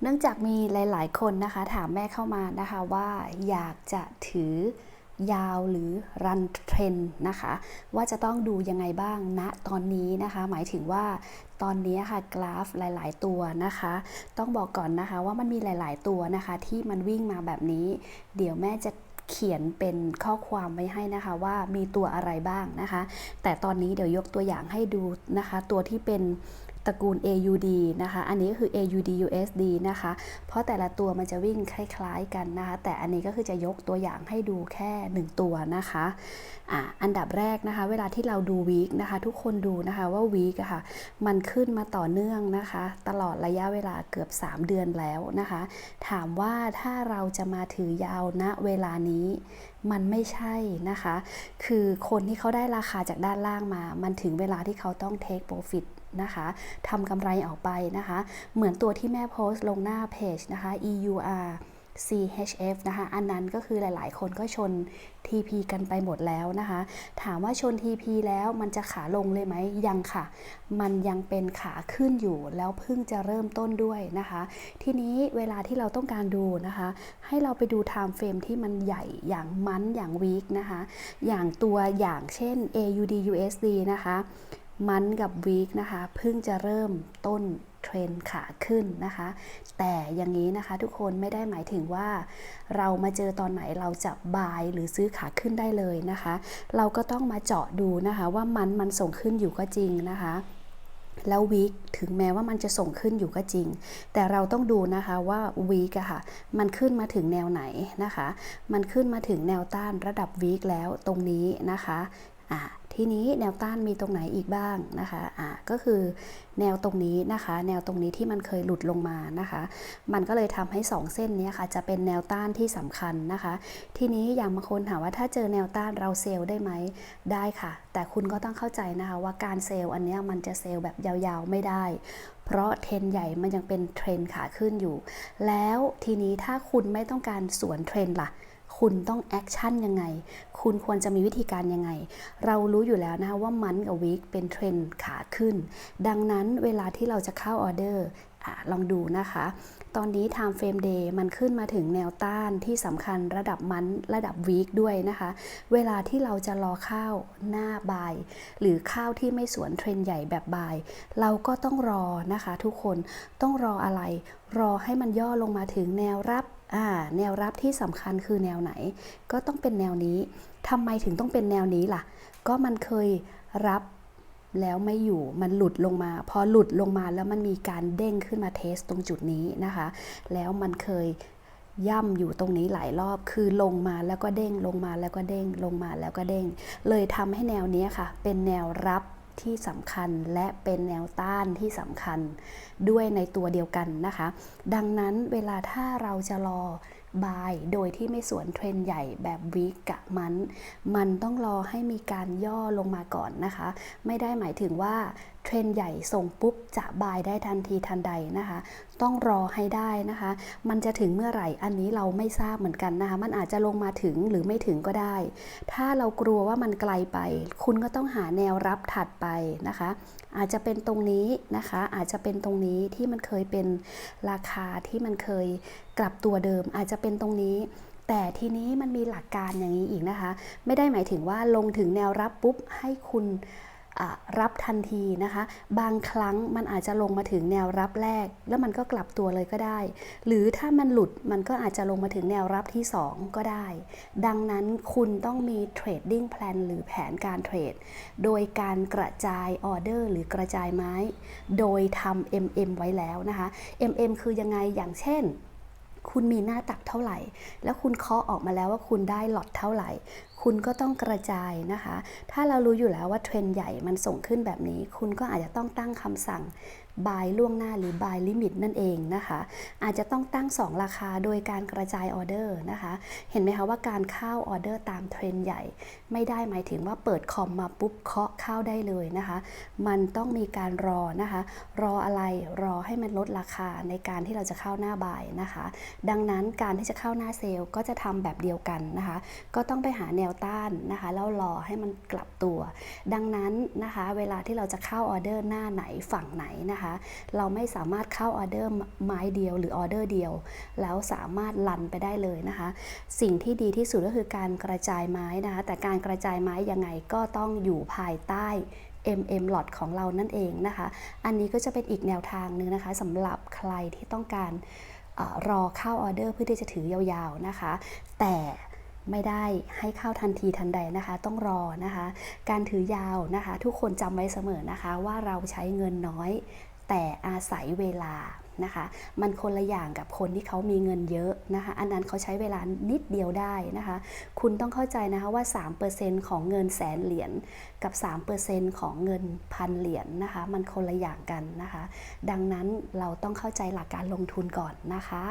เนื่องจากมีหลาย ๆ คนนะคะ ถามแม่เข้ามานะคะว่าอยากจะถือยาวหรือรันเทรนนะคะ ว่าจะต้องดูยังไงบ้างณตอนนี้นะคะ หมายถึงว่าตอนนี้ค่ะกราฟหลาย ๆ ตัวนะคะ ต้องบอกก่อนนะคะว่ามันมีหลาย ๆ ตัวนะคะ ที่มันวิ่งมาแบบนี้ เดี๋ยวแม่จะเขียนเป็นข้อความไว้ให้นะคะว่ามีตัวอะไรบ้างนะคะ แต่ตอนนี้เดี๋ยวยกตัวอย่างให้ดูนะคะ ตัวที่เป็น ตระกูล AUD นะคะ อันนี้ก็คือ AUD USD นะคะ เพราะแต่ละตัวมันจะวิ่งคล้ายๆกันนะคะ แต่อันนี้ก็คือจะยกตัวอย่างให้ดูแค่ 1 ตัวนะคะอะอันดับแรกนะคะ เวลาที่เราดูวีคนะคะ ทุกคนดูนะคะว่าวีคอะค่ะ มันขึ้นมาต่อเนื่องนะคะ ตลอดระยะเวลาเกือบ 3 เดือนแล้วนะคะ ถามว่าถ้าเราจะมาถือยาวณเวลานี้มันไม่ใช่นะคะ คือคนที่เขาได้ราคาจากด้านล่างมา มันถึงเวลาที่เขาต้อง take profit นะคะทำกำไรออกไปนะคะ เหมือนตัวที่แม่โพสต์ลงหน้าเพจนะคะ EUR CHF นะคะ อันนั้นก็คือหลาย ๆ คนก็ชน TP กันไปหมดแล้วนะคะ ถามว่าชน TP แล้วมันจะขาลงเลยไหมยังค่ะ มันยังเป็นขาขึ้นอยู่แล้วเพิ่งจะเริ่มต้นด้วยนะคะ ทีนี้เวลาที่เราต้องการดูนะคะ ให้เราไปดู time frame ที่มันใหญ่อย่างมันอย่าง week นะคะ อย่างตัวอย่างเช่น AUD USD นะคะ มันกับวีคนะคะเพิ่งจะเริ่มต้นเทรนขาขึ้นนะคะ แต่อย่างนี้นะคะทุกคนไม่ได้หมายถึงว่า เรามาเจอตอนไหนเราจะบายหรือซื้อขาขึ้นได้เลยนะคะ เราก็ต้องมาเจาะดูนะคะว่ามันมันส่งขึ้นอยู่ก็จริงนะคะแล้ววีคถึงแม้ว่ามันจะส่งขึ้นอยู่ก็จริง แต่เราต้องดูนะคะว่าวีคอะค่ะ มันขึ้นมาถึงแนวไหนนะคะ มันขึ้นมาถึงแนวต้านระดับวีคแล้วตรงนี้นะคะ ทีนี้แนวต้านมีตรงไหนอีกบ้างนะคะอ่าก็คือแนวตรงนี้นะคะ แนวตรงนี้ที่มันเคยหลุดลงมานะคะ มันก็เลยทำให้ 2 เส้นนี้ค่ะจะเป็นแนวต้านที่สำคัญนะคะ ทีนี้อย่างบางคนถามว่าถ้าเจอแนวต้านเราเซลล์ได้ไหมได้ค่ะ แต่คุณก็ต้องเข้าใจนะคะว่าการเซลล์อันนี้มันจะเซลล์แบบยาวๆไม่ได้ เพราะเทรนใหญ่มันยังเป็นเทรนขาขึ้นอยู่ แล้วทีนี้ถ้าคุณไม่ต้องการสวนเทรนล่ะ คุณต้องแอคชั่นยังไง คุณควรจะมีวิธีการยังไง เรารู้อยู่แล้วนะคะว่ามันกับวีคเป็นเทรนขาขึ้น ดังนั้นเวลาที่เราจะเข้าออเดอร์ อลองดูนะคะ ตอนนี้ time frame day มันขึ้นมาถึงแนวต้านที่สำคัญระดับมันระดับวีคด้วยนะคะ เวลาที่เราจะรอข้าวหน้าบาย หรือข้าวที่ไม่สวนเทรนใหญ่แบบบาย เราก็ต้องรอนะคะ ทุกคนต้องรออะไร รอให้มันย่อลงมาถึงแนวรับแนวรับที่สำคัญคือแนวไหน ก็ต้องเป็นแนวนี้ทำไมถึงต้องเป็นแนวนี้ล่ะ ก็มันเคยรับ แล้วไม่อยู่มันหลุดลงมา พอหลุดลงมาแล้วมันมีการเด้งขึ้นมาเทสตรงจุดนี้นะคะ แล้วมันเคยย่ำอยู่ตรงนี้หลายรอบคือลงมาแล้วก็เด้งลงมาแล้วก็เด้งลงมาแล้วก็เด้ง เลยทำให้แนวนี้ค่ะ เป็นแนวรับที่สำคัญและเป็นแนวต้านที่สำคัญด้วยในตัวเดียวกันนะคะ ดังนั้นเวลาถ้าเราจะรอ บายโดยที่ไม่สวนเทรนใหญ่แบบวีกกับมัน มันต้องรอให้มีการย่อลงมาก่อนนะคะ ไม่ได้หมายถึงว่าเทรนใหญ่ส่งปุ๊บจะบายได้ทันทีทันใดนะคะ ต้องรอให้ได้นะคะ มันจะถึงเมื่อไหร่อันนี้เราไม่ทราบเหมือนกันนะคะ มันอาจจะลงมาถึงหรือไม่ถึงก็ได้ ถ้าเรากลัวว่ามันไกลไป คุณก็ต้องหาแนวรับถัดไปนะคะ อาจจะเป็นตรงนี้นะคะ อาจจะเป็นตรงนี้ที่มันเคยเป็นราคาที่มันเคยกลับตัวเดิมอาจจะเป็นตรงนี้ แต่ทีนี้มันมีหลักการอย่างนี้อีกนะคะ ไม่ได้หมายถึงว่าลงถึงแนวรับปุ๊บให้คุณรับทันทีนะคะ บางครั้งมันอาจจะลงมาถึงแนวรับแรก แล้วมันก็กลับตัวเลยก็ได้ หรือถ้ามันหลุดมันก็อาจจะลงมาถึงแนวรับที่ 2 ก็ได้ ดังนั้นคุณต้องมีเทรดดิ้งแพลนหรือแผนการเทรด โดยการกระจายออเดอร์หรือกระจายไม้ โดยทำ MM ไว้แล้วนะคะ MM คือยังไงอย่างเช่น คุณมีหน้าตักเท่าไหร่ แล้วคุณเคาะออกมาแล้วว่าคุณได้หลอดเท่าไหร่ คุณก็ต้องกระจายนะคะ ถ้าเรารู้อยู่แล้วว่าเทรนใหญ่มันส่งขึ้นแบบนี้ คุณก็อาจจะต้องตั้งคำสั่งบายล่วงหน้าหรือบายลิมิตนั่นเองนะคะ อาจจะต้องตั้ง 2 ราคาโดยการกระจายออเดอร์นะคะ เห็นไหมคะว่าการเข้าออเดอร์ตามเทรนใหญ่ ไม่ได้หมายถึงว่าเปิดคอมมาปุ๊บเคาะเข้าได้เลยนะคะ มันต้องมีการรอนะคะ รออะไรรอให้มันลดราคาในการที่เราจะเข้าหน้าบายนะคะ ดังนั้นการที่จะเข้าหน้าเซลล์ก็จะทำแบบเดียวกันนะคะ ก็ต้องไปหาแนวต้านนะคะแล้วรอให้มันกลับตัว ดังนั้นนะคะเวลาที่เราจะเข้าออเดอร์หน้าไหนฝั่งไหนนะคะ เราไม่สามารถเข้าออเดอร์ไม้เดียวหรือออเดอร์เดียว แล้วสามารถลันไปได้เลยนะคะ สิ่งที่ดีที่สุดก็คือการกระจายไม้นะคะ แต่การกระจายไม้ยังไงก็ต้องอยู่ภายใต้ MM lot ของเรานั่นเองนะคะ อันนี้ก็จะเป็นอีกแนวทางหนึ่งนะคะสำหรับใครที่ต้องการอรอเข้าออเดอร์เพื่อที่จะถือยาวๆนะคะ แต่ ไม่ได้ให้เข้าทันทีทันใดนะคะ ต้องรอนะคะ การถือยาวนะคะ ทุกคนจำไว้เสมอนะคะ ว่าเราใช้เงินน้อย แต่อาศัยเวลานะคะ มันคนละอย่างกับคนที่เขามีเงินเยอะนะคะ อันนั้นเขาใช้เวลานิดเดียวได้นะคะ คุณต้องเข้าใจนะคะว่า 3%ของเงินแสนเหรียญกับ 3%ของเงินพันเหรียญนะคะ มันคนละอย่างกันนะคะ ดังนั้นเราต้องเข้าใจหลักการลงทุนก่อนนะคะ